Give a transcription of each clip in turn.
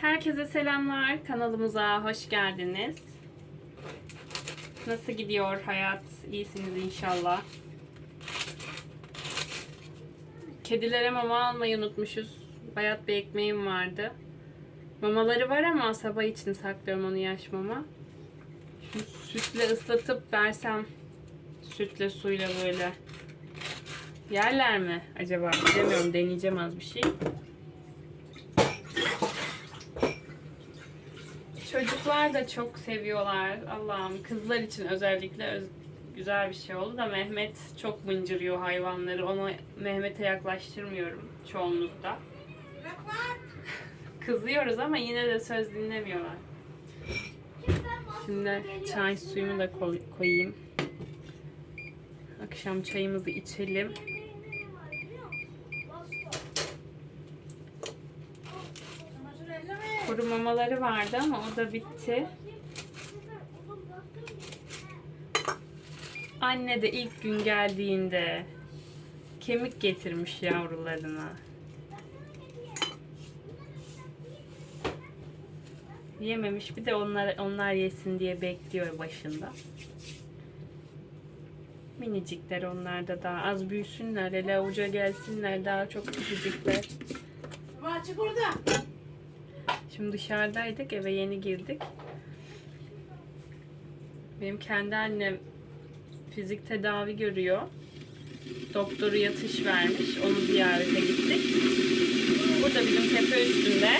Herkese selamlar. Kanalımıza hoş geldiniz. Nasıl gidiyor hayat? İyisiniz inşallah. Kedilere mama almayı unutmuşuz. Bayat bir ekmeğim vardı. Mamaları var ama sabah için saklıyorum onu yaş mama. Sütle ıslatıp versem sütle suyla böyle yerler mi acaba? Bilemiyorum deneyeceğim az bir şey. Çocuklar da çok seviyorlar. Allah'ım kızlar için özellikle öz- güzel bir şey oldu da Mehmet çok mıncırıyor hayvanları. Onu Mehmet'e yaklaştırmıyorum çoğunlukta. Kızıyoruz ama yine de söz dinlemiyorlar. Şimdi çay suyumu da koy- koyayım. Akşam çayımızı içelim. Kuru mamaları vardı ama o da bitti. Anne de ilk gün geldiğinde kemik getirmiş yavrularına. Yememiş bir de onlar onlar yesin diye bekliyor başında. Minicikler onlar da daha az büyüsünler, hele avuca gelsinler daha çok küçücükler. Açık orada. Şimdi dışarıdaydık, eve yeni girdik. Benim kendi annem fizik tedavi görüyor. Doktoru yatış vermiş. Onu ziyarete gittik. Burada bizim tepe üstünde.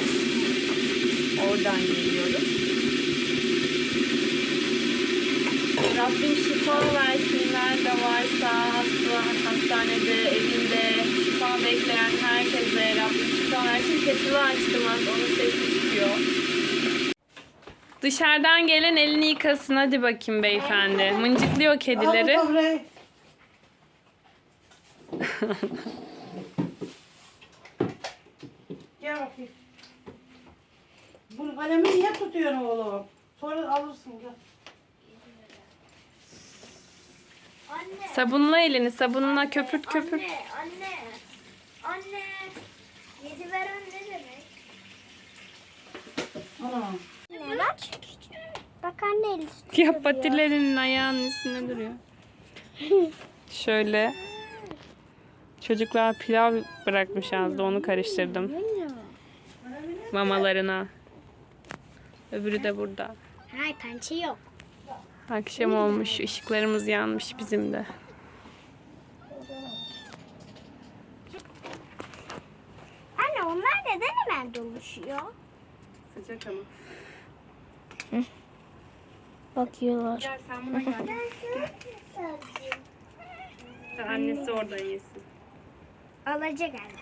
Oradan geliyoruz. Rabbim şifa versinler de varsa hasta, hastanede, evinde şifa bekleyen herkese Rabbim şifa versin. Ketili açtım az onun sesi çıkıyor. Dışarıdan gelen elini yıkasın hadi bakayım beyefendi. Mıncıklıyor kedileri. Gel bakayım. Bunu kalemi niye tutuyorsun oğlum? Sonra alırsın. Gel. Anne. Sabunla elini sabunla köpürt köpürt. Anne, anne. Anne. Yedi veren ne demek? Ana. Ne bak? Bak anne el üstü Ya patilerinin ayağının üstünde duruyor. Şöyle. Çocuklar pilav bırakmış azdı onu karıştırdım. Mamalarına. Öbürü de burada. Hayır pençe yok. Akşam olmuş, ışıklarımız yanmış bizim de. Anne onlar neden hemen doluşuyor? Sıcak ama. Bakıyorlar. Gel sen buna gel. Annesi oradan yesin. Alacak anne.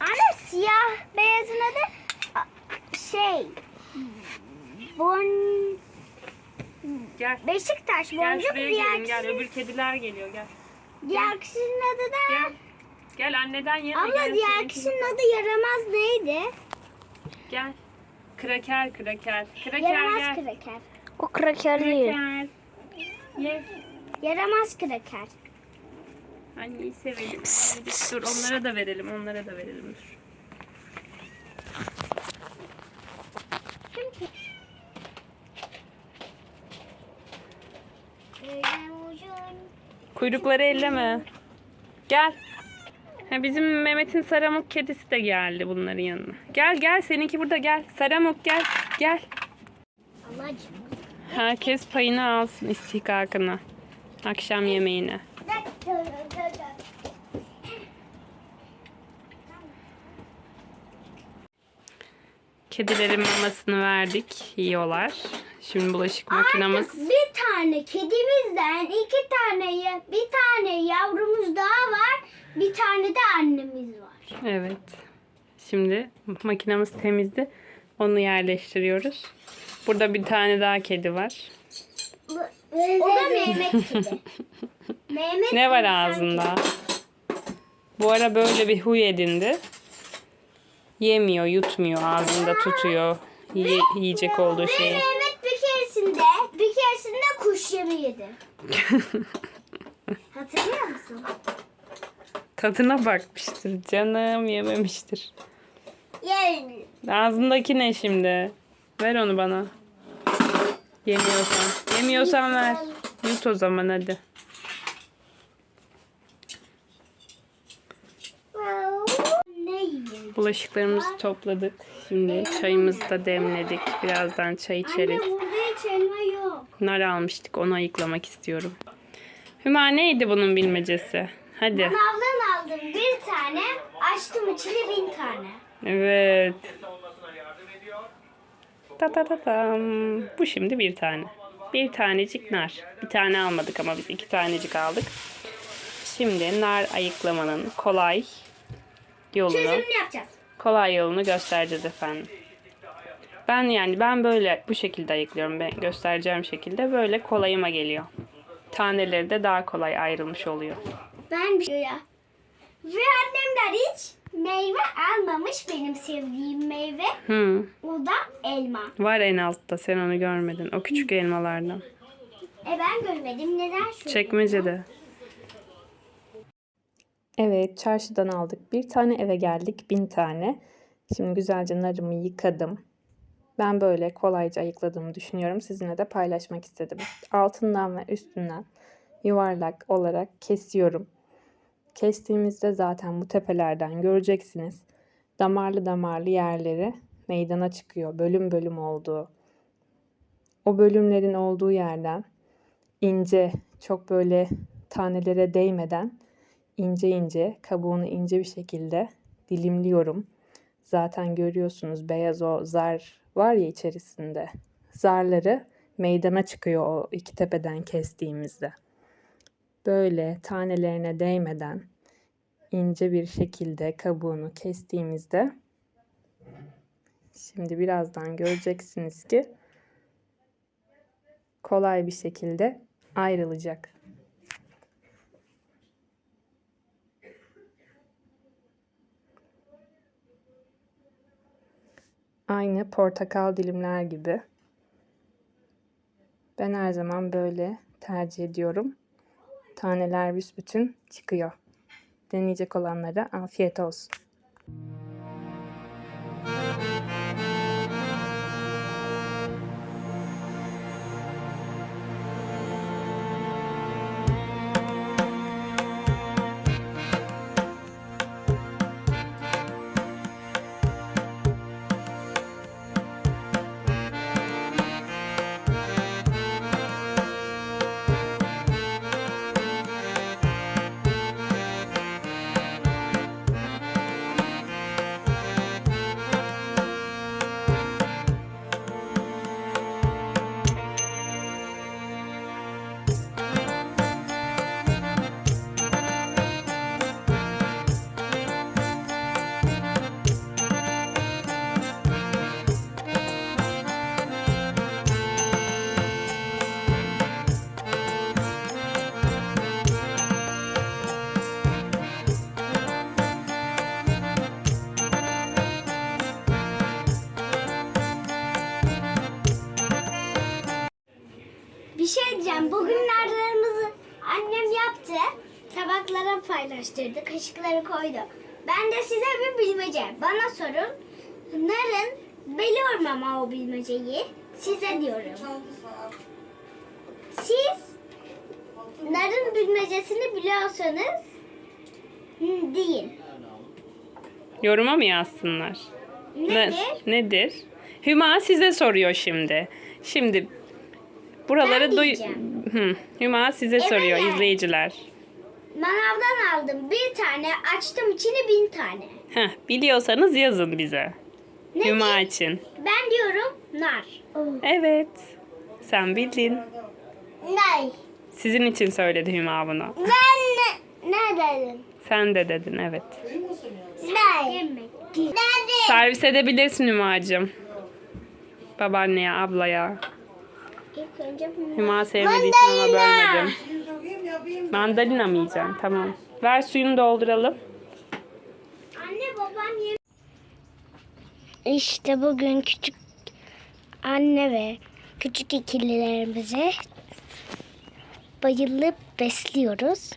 Anne siyah beyazın adı a- şey Bon Gel. Beşiktaş Gel boncuk şuraya diğer gelin gel. Öbür kediler geliyor gel. diğer kişinin adı da Gel. Gel anneden yeme. Abla gel diğer kişinin adı yaramaz neydi? Gel. Kraker kraker. Kraker Yaramaz gel. kraker. O kraker Kraker. Ye. Yaramaz kraker. Anneyi sevelim. Dur onlara da verelim. Onlara da verelim. Dur. Kuyrukları elleme. Gel. Ha, bizim Mehmet'in Saramuk kedisi de geldi bunların yanına. Gel gel seninki burada gel. Saramuk gel. Gel. Herkes payını alsın istihkakını. Akşam yemeğine. Kedilerin mamasını verdik. Yiyorlar. Şimdi bulaşık makinamız. Artık bir tane kedimizden iki tane bir tane yavrumuz daha var. Bir tane de annemiz var. Evet. Şimdi makinamız temizdi. Onu yerleştiriyoruz. Burada bir tane daha kedi var. O da Mehmet kedi. Mehmet Ne var ağzında? Bu ara böyle bir huy edindi. Yemiyor, yutmuyor, ağzında tutuyor. Ye- yiyecek olduğu şeyi. Mehmet bir keresinde bir keresinde kuş yemi yedi. Hatırlıyor musun? Tadına bakmıştır canım, yememiştir. Yerim. Ağzındaki ne şimdi? Ver onu bana. Yemiyorsan. Yemiyorsan ver. Yut o zaman hadi. Bulaşıklarımızı topladık. Şimdi çayımızı da demledik. Birazdan çay içeriz. Nar almıştık. Onu ayıklamak istiyorum. Hüma neydi bunun bilmecesi? Hadi. Aldım bir tane, açtım içine bin tane. Evet. Ta ta ta tam. Bu şimdi bir tane. Bir tanecik nar. Bir tane almadık ama biz iki tanecik aldık. Şimdi nar ayıklamanın kolay yolunu, Çözümünü yapacağız. kolay yolunu göstereceğiz efendim. Ben yani ben böyle bu şekilde ayıklıyorum. Ben göstereceğim şekilde böyle kolayıma geliyor. Taneleri de daha kolay ayrılmış oluyor. Ben bir şey ya. Ve annemler hiç meyve almamış benim sevdiğim meyve. Hı. O da elma. Var en altta sen onu görmedin. O küçük elmalardan. E ben görmedim. Neden şöyle? Çekmecede. Evet, çarşıdan aldık. Bir tane eve geldik, bin tane. Şimdi güzelce narımı yıkadım. Ben böyle kolayca ayıkladığımı düşünüyorum. Sizinle de paylaşmak istedim. Altından ve üstünden yuvarlak olarak kesiyorum. Kestiğimizde zaten bu tepelerden göreceksiniz. Damarlı damarlı yerleri meydana çıkıyor. Bölüm bölüm olduğu. O bölümlerin olduğu yerden ince, çok böyle tanelere değmeden ince ince, kabuğunu ince bir şekilde dilimliyorum. Zaten görüyorsunuz beyaz o zar var ya içerisinde. Zarları meydana çıkıyor o iki tepeden kestiğimizde. Böyle tanelerine değmeden ince bir şekilde kabuğunu kestiğimizde şimdi birazdan göreceksiniz ki kolay bir şekilde ayrılacak. Aynı portakal dilimler gibi. Ben her zaman böyle tercih ediyorum. Taneler büsbütün çıkıyor. Deneyecek olanlara afiyet olsun. Şey diyeceğim. Bugün narlarımızı annem yaptı. Tabaklara paylaştırdı. Kaşıkları koydu. Ben de size bir bilmece. Bana sorun. Narın biliyorum ama o bilmeceyi. Size diyorum. Siz narın bilmecesini biliyorsanız deyin. Yoruma mı yazsınlar? Ne- Nedir? nedir? Hüma size soruyor şimdi. Şimdi buraları Ben duy... Hı, Hüma size soruyor Evet. izleyiciler. Manavdan aldım bir tane, açtım içine bin tane. Heh, biliyorsanız yazın bize. Nedir? Hüma için. Ben diyorum nar. Evet. Sen bildin. Nay. Sizin için söyledi Hüma bunu. Ben ne, ne dedim? Sen de dedin evet. Nay. Servis edebilirsin Hümacığım. Babaanneye, ablaya. İlk önce bunu. Hüma sevmediği için ona Mandalina. bölmedim. Mandalina mı yiyeceksin? Tamam. Ver suyunu dolduralım. Anne babam yem. İşte bugün küçük anne ve küçük ikililerimize bayılıp besliyoruz.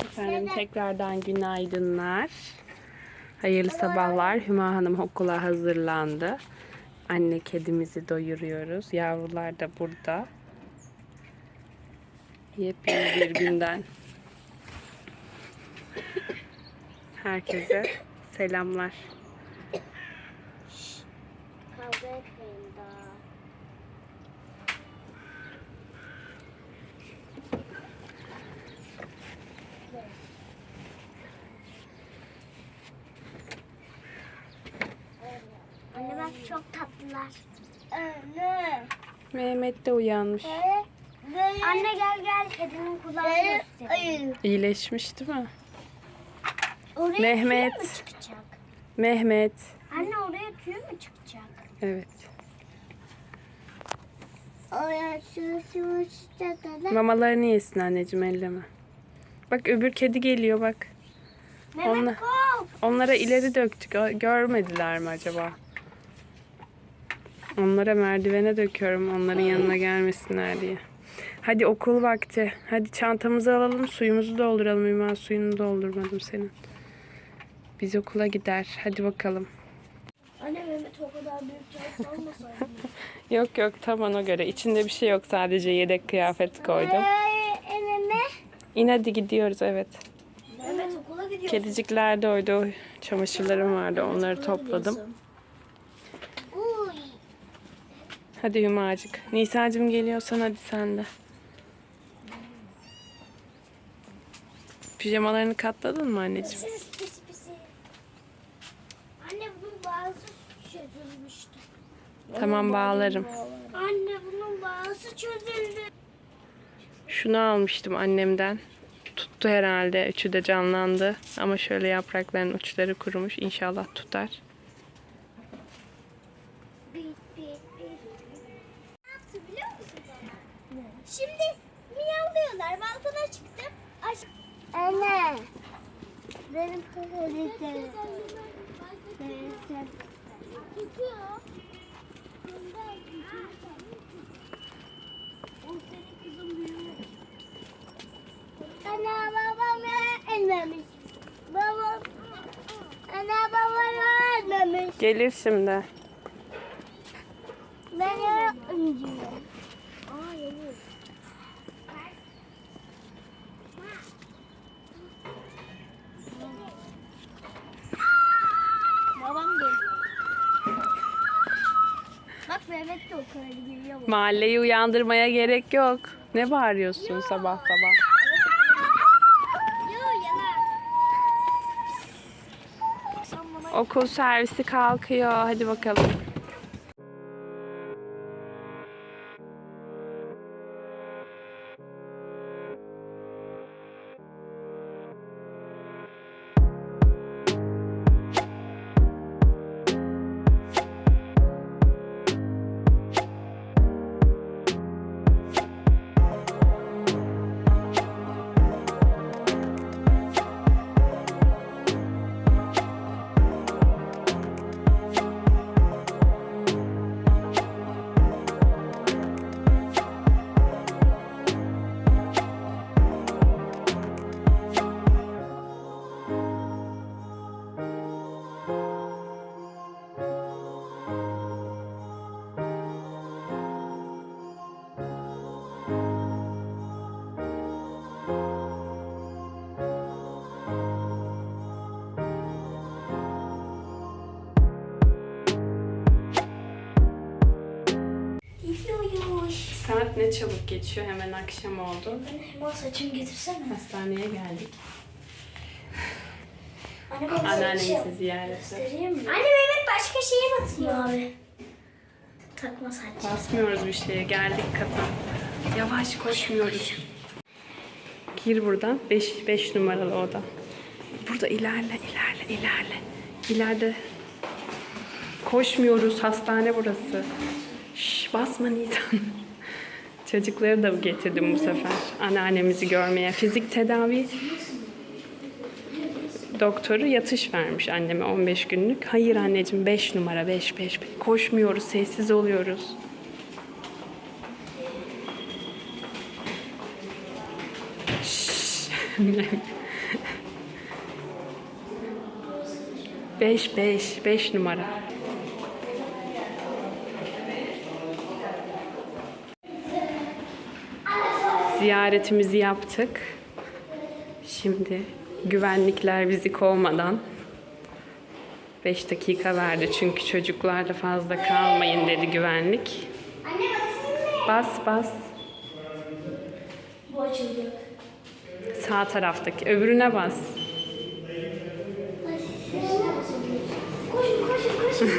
Efendim tekrardan günaydınlar. Hayırlı sabahlar. Hüma Hanım okula hazırlandı. Anne kedimizi doyuruyoruz. Yavrular da burada. Yepyeni bir günden. Herkese selamlar. Kavga etmeyin daha. Anne bak çok tatlılar. Anne. Mehmet de uyanmış. Anne gel gel kedinin kulağını göstereyim. İyileşmiş değil mi? Oraya Mehmet. tüy mü çıkacak? Mehmet. Anne oraya tüy mü çıkacak? Evet. Oraya çıkacak. Mamalarını yesin anneciğim elleme. Bak öbür kedi geliyor bak. Mehmet kop. Onlara ileri döktük. Görmediler mi acaba? Onlara merdivene döküyorum onların yanına gelmesinler diye. Hadi okul vakti. Hadi çantamızı alalım, suyumuzu dolduralım. İman suyunu doldurmadım senin. Biz okula gider. Hadi bakalım. Anne Mehmet o kadar büyük çay salmasaydı. Yok yok tam ona göre. İçinde bir şey yok. Sadece yedek kıyafet koydum. Elime. İn hadi gidiyoruz evet. Mehmet okula gidiyor. Kedicikler de oydu. Çamaşırlarım vardı. Onları topladım. Hadi Hümacık. Nisa'cığım geliyorsan hadi sen de. Pijamalarını katladın mı anneciğim? Pis pis pis. Anne bunun bazı çözülmüştü. Tamam bağlarım. Anne bunun bazı çözüldü. Şunu almıştım annemden. Tuttu herhalde. Üçü de canlandı. Ama şöyle yaprakların uçları kurumuş. İnşallah tutar. Bit bit bit. Ne yaptı biliyor musun baba? Şimdi miyavlıyorlar. Balkona çıktım. Aş Anne. Benim kızım. Ana babam ölmemiş. Babam Ana babam ölmemiş. Gelir şimdi. Ben yapmayacağım. Aa yanıyor. Babam geliyor. Bak Mehmet de o kadar geliyor. bak. Mahalleyi uyandırmaya gerek yok. Ne bağırıyorsun sabah sabah? Yo. Sen bana Okul servisi kalkıyor. Hadi bakalım. Ne çabuk geçiyor. Hemen akşam oldu. Bana saçımı getirsene. Hastaneye geldik. Anne bana Anneannemizi ziyarete. Göstereyim mi? Anne Mehmet başka şeye batıyor. Abi. Takma saç. Basmıyoruz bir şeye. Geldik kata. Yavaş koşmuyoruz. Gir buradan. 5 5 numaralı oda. Burada ilerle, ilerle, ilerle. İleride. Koşmuyoruz. Hastane burası. Şş, basma Nisan. Çocukları da getirdim bu sefer. Anneannemizi görmeye. Fizik tedavi doktoru yatış vermiş anneme 15 günlük. Hayır anneciğim 5 numara 5 5. Koşmuyoruz, sessiz oluyoruz. 5 5 5 numara. Ziyaretimizi yaptık. Şimdi güvenlikler bizi kovmadan 5 dakika verdi çünkü çocuklarla fazla kalmayın dedi güvenlik. Anne? Bas bas. Bu açıldı. Sağ taraftaki. Öbürüne bas. Koşun koşun koşun?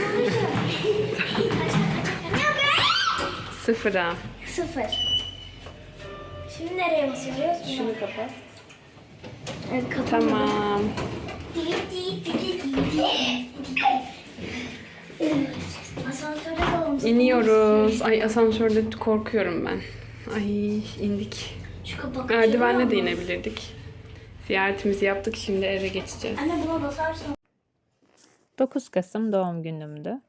Sıfıra. Sıfır. Şimdi nereye basıyoruz? Şunu kapat. Evet, kapat. Tamam. Evet. İniyoruz. Ay asansörde korkuyorum ben. Ay indik. Şu kapak Merdivenle de inebilirdik. Ziyaretimizi yaptık. Şimdi eve geçeceğiz. Anne buna basarsan. 9 Kasım doğum günümdü.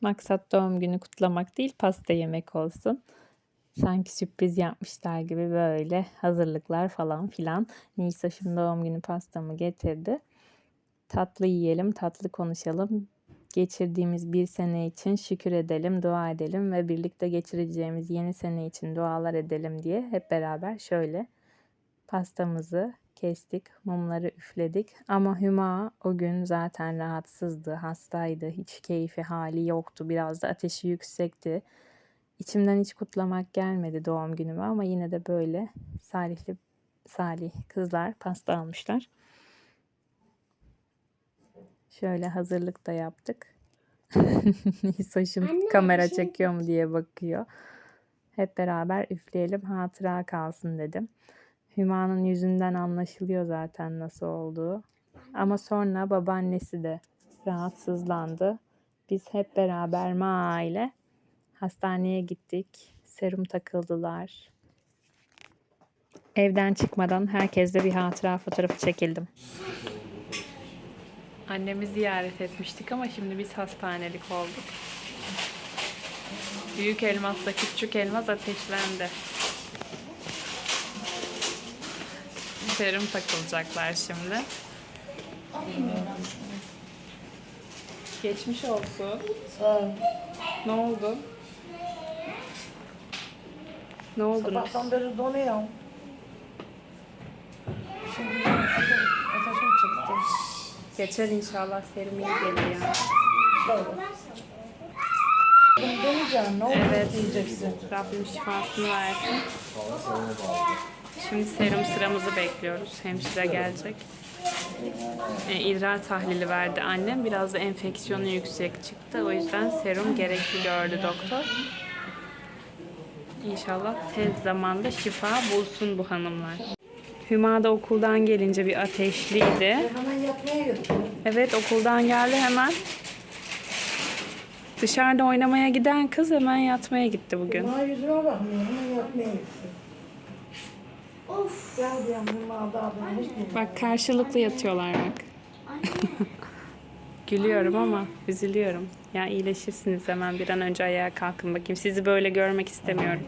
Maksat doğum günü kutlamak değil, pasta yemek olsun. Sanki sürpriz yapmışlar gibi böyle hazırlıklar falan filan. Nisoş'un doğum günü pastamı getirdi. Tatlı yiyelim, tatlı konuşalım. Geçirdiğimiz bir sene için şükür edelim, dua edelim ve birlikte geçireceğimiz yeni sene için dualar edelim diye hep beraber şöyle pastamızı kestik, mumları üfledik. Ama Hüma o gün zaten rahatsızdı, hastaydı, hiç keyfi hali yoktu. Biraz da ateşi yüksekti. İçimden hiç kutlamak gelmedi doğum günümü ama yine de böyle Salihli Salih kızlar pasta almışlar. Şöyle hazırlık da yaptık. Nisoş'um kamera şey- çekiyor mu diye bakıyor. Hep beraber üfleyelim hatıra kalsın dedim. Hüma'nın yüzünden anlaşılıyor zaten nasıl olduğu. Ama sonra babaannesi de rahatsızlandı. Biz hep beraber Ma ile hastaneye gittik. Serum takıldılar. Evden çıkmadan herkesle bir hatıra fotoğrafı çekildim. Annemi ziyaret etmiştik ama şimdi biz hastanelik olduk. Büyük elmasla küçük elmas ateşlendi. Serum takılacaklar şimdi. Geçmiş olsun. Sağ ol. Ne oldu? Ne oldunuz? Sabahtan beri donuyorum. Şimdi ateşim, ateşim çıktı. Geçer inşallah serum iyi gelir ya. Bunu deneyeceğim. Ne oldu Evet. diyeceksin. Rabbim şifasını versin. Şimdi serum sıramızı bekliyoruz. Hemşire gelecek. E, idrar tahlili verdi annem. Biraz da enfeksiyonu yüksek çıktı. O yüzden serum gerekli gördü doktor. İnşallah tez zamanda şifa bulsun bu hanımlar. Hüma da okuldan gelince bir ateşliydi. Hemen yatmaya götürdüm. Evet okuldan geldi hemen. Dışarıda oynamaya giden kız hemen yatmaya gitti bugün. Bana yüzüme bakmıyor. Hemen yatmaya gitti. Of. Gel diyorum Hüma hiç bilmiyorum. Bak karşılıklı yatıyorlar bak. Gülüyorum ama üzülüyorum. Ya iyileşirsiniz hemen bir an önce ayağa kalkın bakayım. Sizi böyle görmek istemiyorum.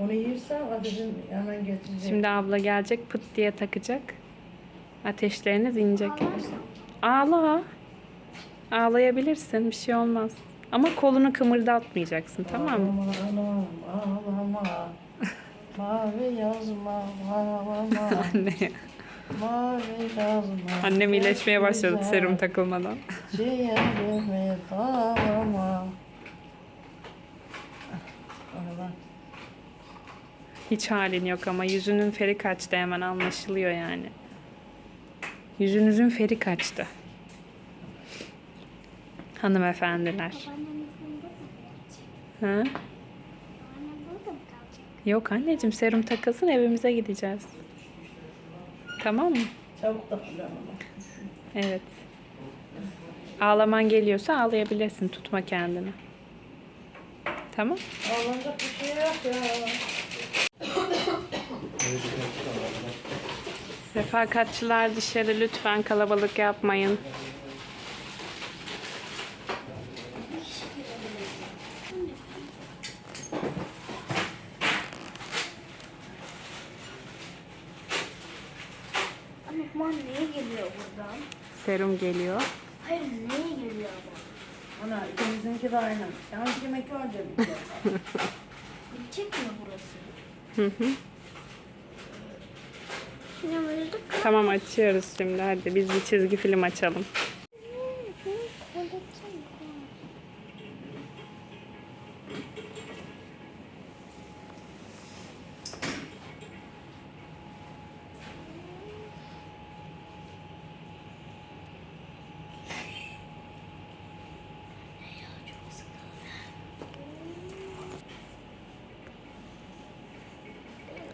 Onu yersen ateşin hemen getirecek. Şimdi abla gelecek pıt diye takacak. Ateşleriniz inecek. Ağla. Ağlayabilirsin bir şey olmaz. Ama kolunu kımırdatmayacaksın tamam mı? Ağlama, ağlama. Mavi yazma, ağlama. Anne. Mavi. Annem iyileşmeye başladı güzel. serum takılmadan. Ciğerimi bağlama. Allah. Hiç halin yok ama yüzünün feri kaçtı hemen anlaşılıyor yani. Yüzünüzün feri kaçtı. Hanımefendiler. Ha? Yok anneciğim serum takılsın evimize gideceğiz. Tamam mı? Çabuk da kullanma. Evet. Ağlaman geliyorsa ağlayabilirsin. Tutma kendini. Tamam. Ağlanacak bir şey yok ya. Refakatçılar dışarı lütfen kalabalık yapmayın. Hüman neye geliyor buradan? Serum geliyor. Hayır neye geliyor bu? Ana ikimizinki de aynı. Yani yemek önce bitti. Bitecek mi burası? Hı hı. Şimdi böyle Tamam açıyoruz şimdi. Hadi biz bir çizgi film açalım.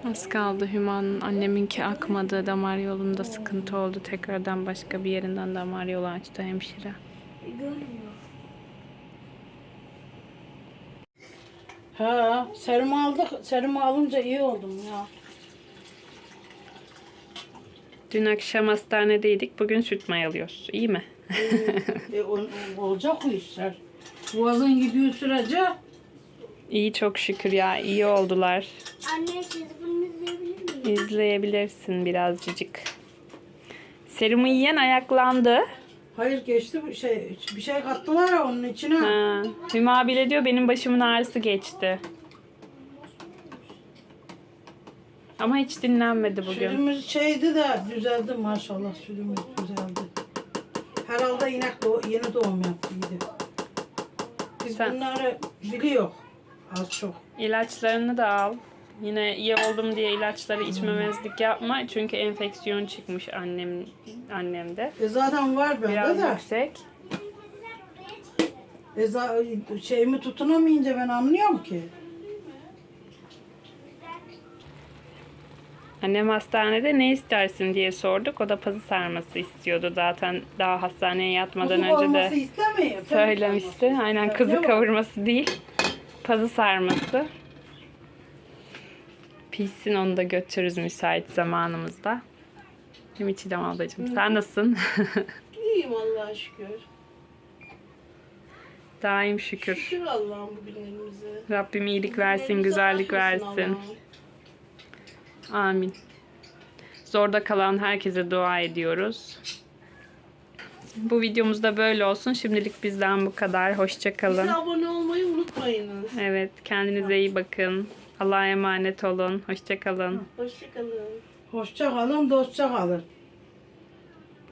Az kaldı Hüman'ın anneminki akmadı. Damar yolunda sıkıntı oldu. Tekrardan başka bir yerinden damar yolu açtı hemşire. Ha, serum aldık. Serum alınca iyi oldum ya. Dün akşam hastanedeydik. Bugün süt mayalıyoruz. İyi mi? e, o- olacak o işler. Boğazın gidiyor sürece İyi çok şükür ya. iyi oldular. Anne çizgi film izleyebilir miyim? İzleyebilirsin birazcık. Serumu yiyen ayaklandı. hayır geçti bir şey bir şey kattılar ya onun içine. Ha, Hüma bile diyor benim başımın ağrısı geçti. Ama hiç dinlenmedi bugün. Sütümüz şeydi de düzeldi maşallah sütümüz düzeldi. Herhalde inek doğ- yeni doğum yaptıydı. Biz Sen- bunları biliyor az çok. İlaçlarını da al. Yine iyi oldum diye ilaçları içmemezlik yapma. Çünkü enfeksiyon çıkmış annem annemde. E zaten var bende Biraz de. yüksek. E za- şeyimi tutunamayınca ben anlıyorum ki. Annem hastanede ne istersin diye sorduk. O da pazı sarması istiyordu. Zaten daha hastaneye yatmadan Kuzu önce olması de istemiyor. söylemişti. Aynen kızı kavurması değil. Pazı sarması. Pişsin onu da götürürüz müsait zamanımızda. Değil mi Çiğdem ablacığım? Sen nasılsın? İyiyim Allah'a şükür. Daim şükür. Şükür Allah'ım bugünlerimize. Rabbim iyilik versin, güzellik versin. Amin. Zorda kalan herkese dua ediyoruz. Bu videomuz da böyle olsun. Şimdilik bizden bu kadar. Hoşça kalın. Bize abone olmayı unutmayınız. Evet, kendinize iyi bakın. Allah'a emanet olun. Hoşça kalın. Hoşçakalın. Hoşça kalın, dostça kalın.